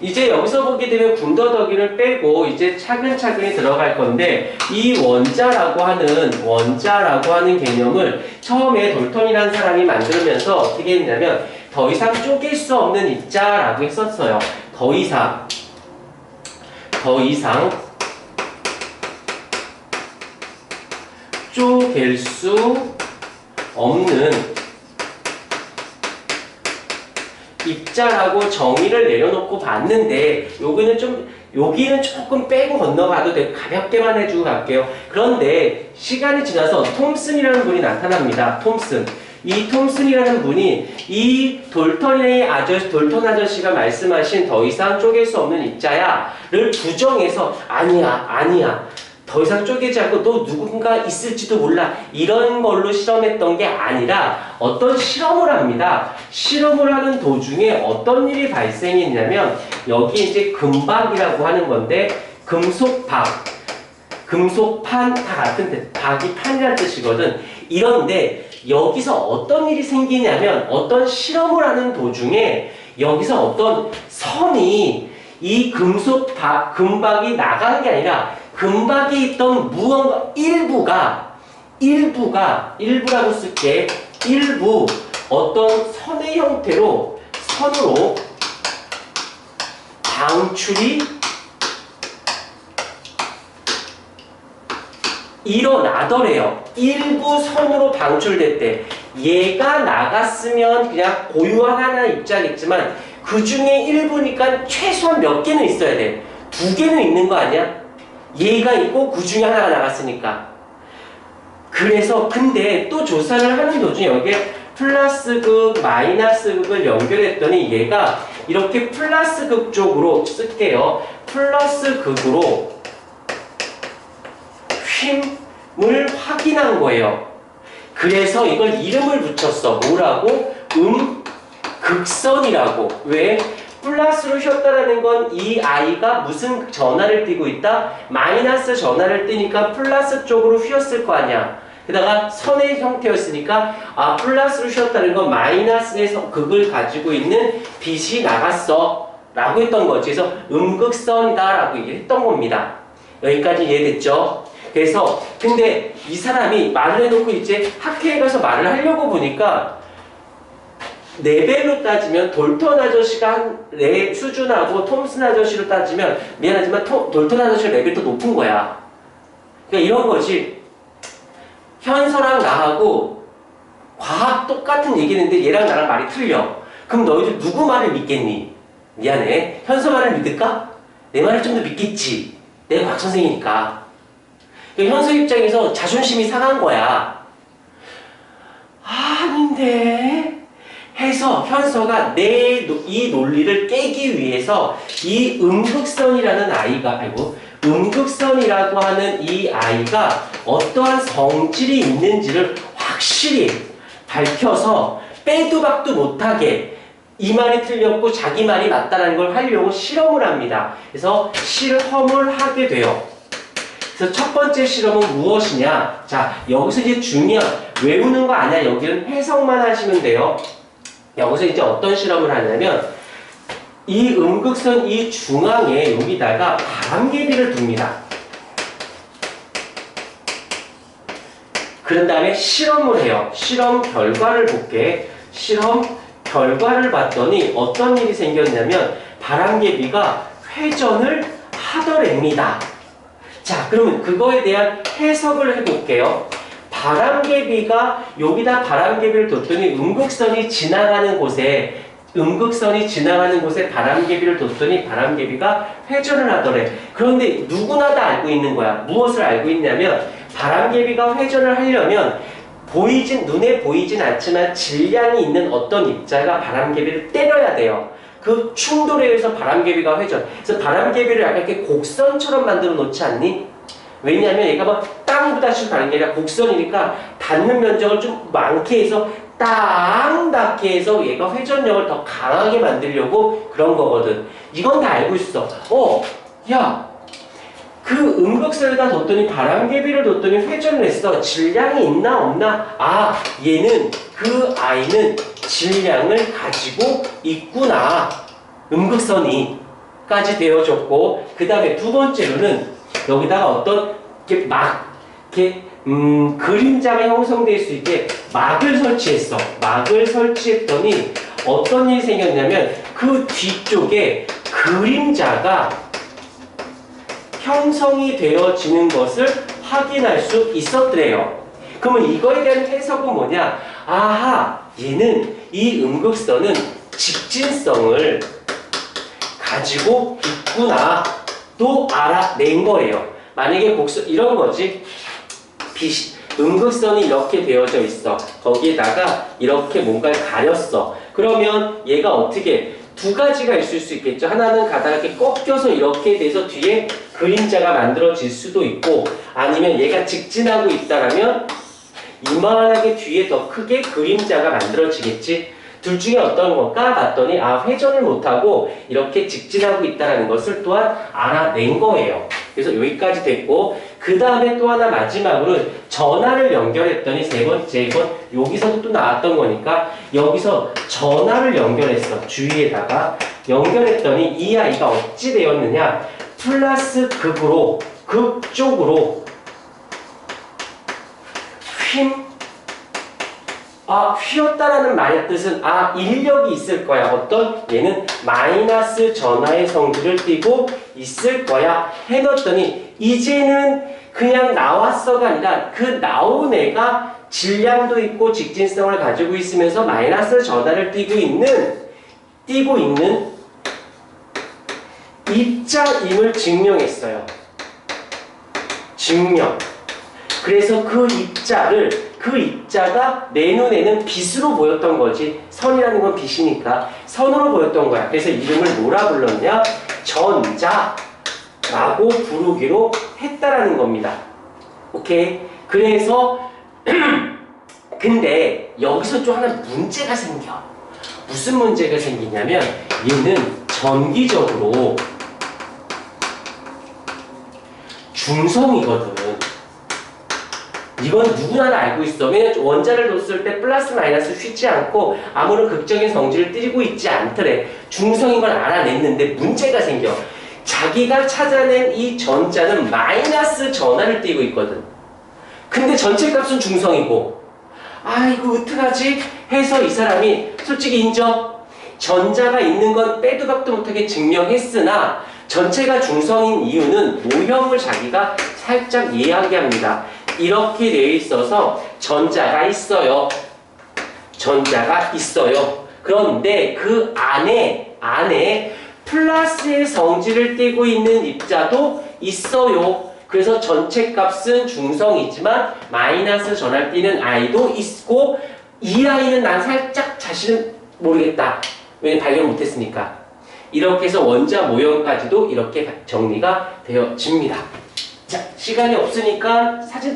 이제 여기서 보게 되면 군더더기를 빼고 이제 차근차근히 들어갈 건데 이 원자라고 하는 원자라고 하는 개념을 처음에 돌턴이라는 사람이 만들면서 어떻게 했냐면 더 이상 쪼갤 수 없는 입자라고 했었어요. 더 이상 더 이상 쪼갤 수 없는 입자라고 정의를 내려놓고 봤는데 여기는 좀 여기는 조금 빼고 건너가도 되고 가볍게만 해주고 갈게요. 그런데 시간이 지나서 톰슨이라는 분이 나타납니다. 톰슨. 이 톰슨이라는 분이 이 돌턴의 아저씨, 돌턴 아저씨가 말씀하신 더 이상 쪼갤 수 없는 입자야를 부정해서 아니야, 아니야. 더 이상 쪼개지 않고 또 누군가 있을지도 몰라 이런 걸로 실험했던 게 아니라 어떤 실험을 합니다. 실험을 하는 도중에 어떤 일이 발생했냐면 여기 이제 금박이라고 하는 건데 금속박 금속판 다 같은 뜻 박이 판이라는 뜻이거든. 이런데 여기서 어떤 일이 생기냐면 어떤 실험을 하는 도중에 여기서 어떤 선이 이 금속 박 금박이 나가는 게 아니라 금박에 있던 무언가 일부가 일부가 일부라고 쓸게 일부 어떤 선의 형태로 선으로 방출이 일어나더래요. 일부 선으로 방출됐대. 얘가 나갔으면 그냥 고유한 하나의 입자겠지만 그 중에 일부니까 최소한 몇 개는 있어야 돼. 두 개는 있는 거 아니야? 얘가 있고 그 중에 하나가 나갔으니까. 그래서 근데 또 조사를 하는 도중에 여기에 플러스 극, 마이너스 극을 연결했더니 얘가 이렇게 플러스 극 쪽으로 쓸게요. 플러스 극으로 쉼을 확인한 거예요. 그래서 이걸 이름을 붙였어. 뭐라고? 음 극선이라고. 왜? 플러스로 쉬었다라는 건 이 아이가 무슨 전화를 띄고 있다? 마이너스 전화를 띄니까 플러스 쪽으로 휘었을 거 아니야. 게다가 선의 형태였으니까 아 플러스로 쉬었다는 건 마이너스의 서- 극을 가지고 있는 빛이 나갔어 라고 했던 거지. 그래서 음극선이다 라고 얘기를 했던 겁니다. 여기까지 이해됐죠? 그래서 근데 이 사람이 말을 해놓고 이제 학회에 가서 말을 하려고 보니까 레벨로 따지면 돌턴 아저씨가 한내 수준하고 톰슨 아저씨로 따지면 미안하지만 토- 돌턴 아저씨 레벨이 더 높은 거야. 그러니까 이런 거지. 현서랑 나하고 과학 똑같은 얘기했는데 얘랑 나랑 말이 틀려. 그럼 너희들 누구 말을 믿겠니? 미안해. 현서 말을 믿을까? 내 말을 좀 더 믿겠지. 내가 과학 선생이니까. 그러니까 현서 입장에서 자존심이 상한 거야. 아닌데. 해서 현서가 내 이 논리를 깨기 위해서 이 음극선이라는 아이가 아이고 음극선이라고 하는 이 아이가 어떠한 성질이 있는지를 확실히 밝혀서 빼도 박도 못하게 이 말이 틀렸고 자기 말이 맞다라는 걸 하려고 실험을 합니다. 그래서 실험을 하게 돼요. 그래서 첫 번째 실험은 무엇이냐? 자, 여기서 이제 중요한 외우는 거 아니야. 여기는 해석만 하시면 돼요. 여기서 이제 어떤 실험을 하냐면 이 음극선 이 중앙에 여기다가 바람개비를 둡니다. 그런 다음에 실험을 해요. 실험 결과를 볼게. 실험 결과를 봤더니 어떤 일이 생겼냐면 바람개비가 회전을 하더랍니다. 자, 그러면 그거에 대한 해석을 해볼게요. 바람개비가 여기다 바람개비를 뒀더니 음극선이 지나가는 곳에 음극선이 지나가는 곳에 바람개비를 뒀더니 바람개비가 회전을 하더래. 그런데 누구나 다 알고 있는 거야. 무엇을 알고 있냐면 바람개비가 회전을 하려면 보이진 눈에 보이진 않지만 질량이 있는 어떤 입자가 바람개비를 때려야 돼요. 그 충돌에 의해서 바람개비가 회전. 그래서 바람개비를 약간 이렇게 곡선처럼 만들어 놓지 않니? 왜냐하면 얘가 막 땅부다시로 가는 게 아니라 곡선이니까 닿는 면적을 좀 많게 해서 땅 닿게 해서 얘가 회전력을 더 강하게 만들려고 그런 거거든. 이건 다 알고 있어. 어, 야, 그 음극선에다 뒀더니 바람개비를 뒀더니 회전을 했어. 질량이 있나 없나? 아, 얘는 그 아이는 질량을 가지고 있구나. 음극선이. 까지 되어졌고 그 다음에 두 번째로는 여기다가 어떤 이렇게 막 이렇게 음, 그림자가 형성될 수 있게 막을 설치했어. 막을 설치했더니 어떤 일이 생겼냐면 그 뒤쪽에 그림자가 형성이 되어지는 것을 확인할 수 있었더래요. 그러면 이거에 대한 해석은 뭐냐? 아하, 얘는 이 음극선은 직진성을 가지고 있구나 또 알아낸 거예요. 만약에 곡선 이런 거지. 빛, 음극선이 이렇게 되어져 있어. 거기에다가 이렇게 뭔가를 가렸어. 그러면 얘가 어떻게 두 가지가 있을 수 있겠죠. 하나는 가다가 이렇게 꺾여서 이렇게 돼서 뒤에 그림자가 만들어질 수도 있고 아니면 얘가 직진하고 있다라면 이만하게 뒤에 더 크게 그림자가 만들어지겠지. 둘 중에 어떤 걸까 봤더니 아 회전을 못하고 이렇게 직진하고 있다는 것을 또한 알아낸 거예요. 그래서 여기까지 됐고 그 다음에 또 하나 마지막으로는 전화를 연결했더니 세 번째 이건 여기서도 또 나왔던 거니까 여기서 전화를 연결했어 주위에다가 연결했더니 이 아이가 어찌 되었느냐 플러스 극으로 극 쪽으로 휨 아, 휘었다라는 말의 뜻은 아, 인력이 있을 거야. 어떤 얘는 마이너스 전하의 성질을 띠고 있을 거야. 해놨더니 이제는 그냥 나왔어가 아니라 그 나온 애가 질량도 있고 직진성을 가지고 있으면서 마이너스 전하를 띠고 있는 띠고 있는 입자임을 증명했어요. 증명. 그래서 그 입자를 그 입자가 내 눈에는 빛으로 보였던 거지. 선이라는 건 빛이니까 선으로 보였던 거야. 그래서 이름을 뭐라 불렀냐? 전자라고 부르기로 했다라는 겁니다. 오케이? 그래서 근데 여기서 좀 하나 문제가 생겨. 무슨 문제가 생기냐면 얘는 전기적으로 중성이거든 이건 누구나 다 알고 있어. 왜냐면 원자를 뒀을 때 플러스 마이너스 쉬지 않고 아무런 극적인 성질을 띠고 있지 않더래. 중성인 걸 알아냈는데 문제가 생겨. 자기가 찾아낸 이 전자는 마이너스 전하를 띠고 있거든. 근데 전체 값은 중성이고. 아이고 어떡하지? 해서 이 사람이 솔직히 인정. 전자가 있는 건 빼도 박도 못하게 증명했으나 전체가 중성인 이유는 모형을 자기가 살짝 이야기합니다. 이렇게 되어 있어서 전자가 있어요. 전자가 있어요. 그런데 그 안에 안에 플러스의 성질을 띠고 있는 입자도 있어요. 그래서 전체 값은 중성이지만 마이너스 전할 띠는 아이도 있고 이 아이는 난 살짝 자신은 모르겠다. 왜냐면 발견 못했으니까. 이렇게 해서 원자 모형까지도 이렇게 정리가 되어집니다. 자, 시간이 없으니까 사진